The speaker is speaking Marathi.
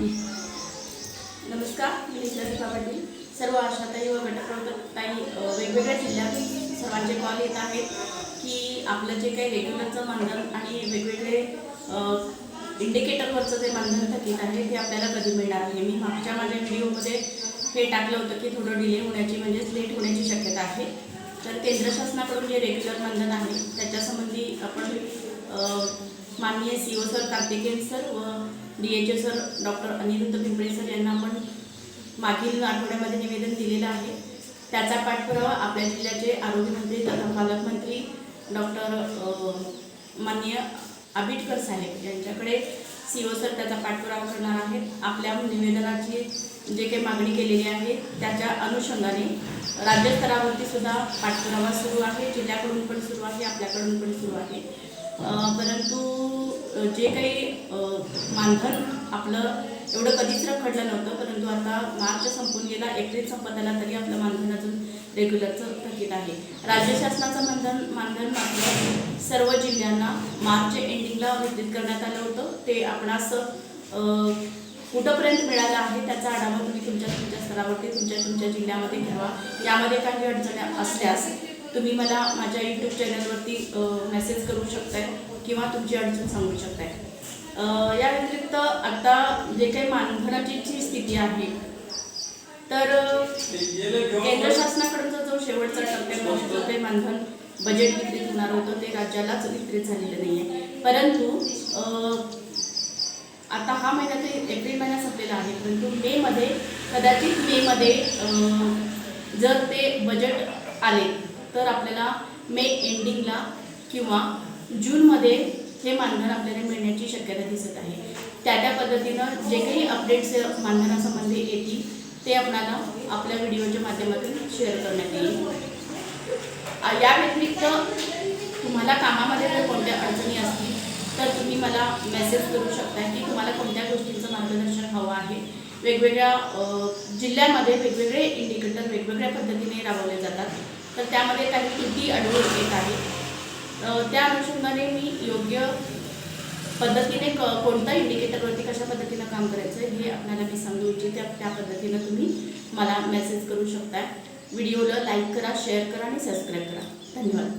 नमस्कार मी निसर्ग पाटील सर्व आशाताई व गटप्रवर्तकताई वेगवेगळ्या जिल्ह्यात सर्वांचे कॉल येत आहेत की आपलं जे काही रेग्युलरचं मानधन आणि वेगवेगळे इंडिकेटरवरचं जे मानधन थकीत आहे ते आपल्याला कधी मिळणार आहे मी मागच्या माझ्या व्हिडिओमध्ये हे टाकलं होतं की थोडं डिले होण्याची म्हणजेच लेट होण्याची शक्यता आहे. तर केंद्र शासनाकडून जे रेग्युलर मानधन आहे त्याच्यासंबंधी आपण माननीय C O sir Karthiken sir व D H O sir doctor Aniruddha Pimpale sir यांना आपण मागील आठवड्यामध्ये निवेदन दिलेलं आहे. त्याचा पाठपुरावा आपल्या जिल्ह्याचे आरोग्यमंत्री तथा पालकमंत्री डॉक्टर माननीय आबिटकर साहेब यांच्याकडे सी ओ सर त्याचा पाठपुरावा करणार आहेत. आपल्या निवेदनाची जे काही मागणी केलेली आहे त्याच्या अनुषंगाने राज्यस्तरावरती सुद्धा पाठपुरावा सुरू आहे. जिल्ह्याकडून पण सुरू आहे आपल्याकडून पण सुरू आहे. परंतु जे काही मानधन आपलं एवढं कधीच रखडलं नव्हतं परंतु आता मार्च संपून गेला एप्रिल संपत आला तरी आपलं मानधन अजून रेग्युलरचं थकीत आहे. राज्य शासनाचं मानधन मानधन मात्र सर्व जिल्ह्यांना मार्च एंडिंगला वितरित करण्यात आलं होतं. ते आपणास असं कुठंपर्यंत मिळालं आहे त्याचा आढावा तुम्ही तुमच्या तुमच्या स्तरावरती तुमच्या तुमच्या जिल्ह्यामध्ये घ्यावा. यामध्ये काही अडचणी असल्यास तुम्ही मला माझ्या यूट्यूब चॅनलवरती मेसेज करू शकताय किंवा तुमची अडचण सांगू शकताय. या व्यतिरिक्त आता जे काही मानधनाची जी स्थिती आहे तर केंद्र शासनाकडूनचा जो शेवटचा टप्प्यामध्ये म्हणजे जो काही मानधन बजेट वितरित होणार होतं ते राज्यालाच वितरित झालेलं नाही आहे परंतु आता हा महिना ते एप्रिल महिना संपलेला आहे परंतु मेमध्ये कदाचित मेमध्ये जर ते बजेट आले तर आपल्याला मे एंडिंगला किंवा जूनमध्ये हे मानधन आपल्याला मिळण्याची शक्यता दिसत आहे. त्या त्या पद्धतीनं जे काही अपडेट्स मानधनासंबंधी येतील ते आपल्याला आपल्या व्हिडिओच्या माध्यमातून शेअर करण्यात येईल. या व्यतिरिक्त तुम्हाला कामामध्ये जर कोणत्या अडचणी असतील तर तुम्ही मला मेसेज करू शकता की तुम्हाला कोणत्या गोष्टींचं मार्गदर्शन हवं आहे. वेगवेगळ्या जिल्ह्यामध्ये वेगवेगळे इंडिकेटर वेगवेगळ्या पद्धतीने राबवले जातात. तर त्यामध्ये काही त्रुटी आढळून येत आहेत त्या अनुषंगाने मी योग्य पद्धतीने क कोणत्या इंडिकेटरवरती कशा पद्धतीनं काम करायचं हे आपल्याला मी सांगू इच्छिते. त्या पद्धतीनं तुम्ही मला मेसेज करू शकता व्हिडिओला लाईक करा शेअर करा आणि सबस्क्राईब करा. धन्यवाद.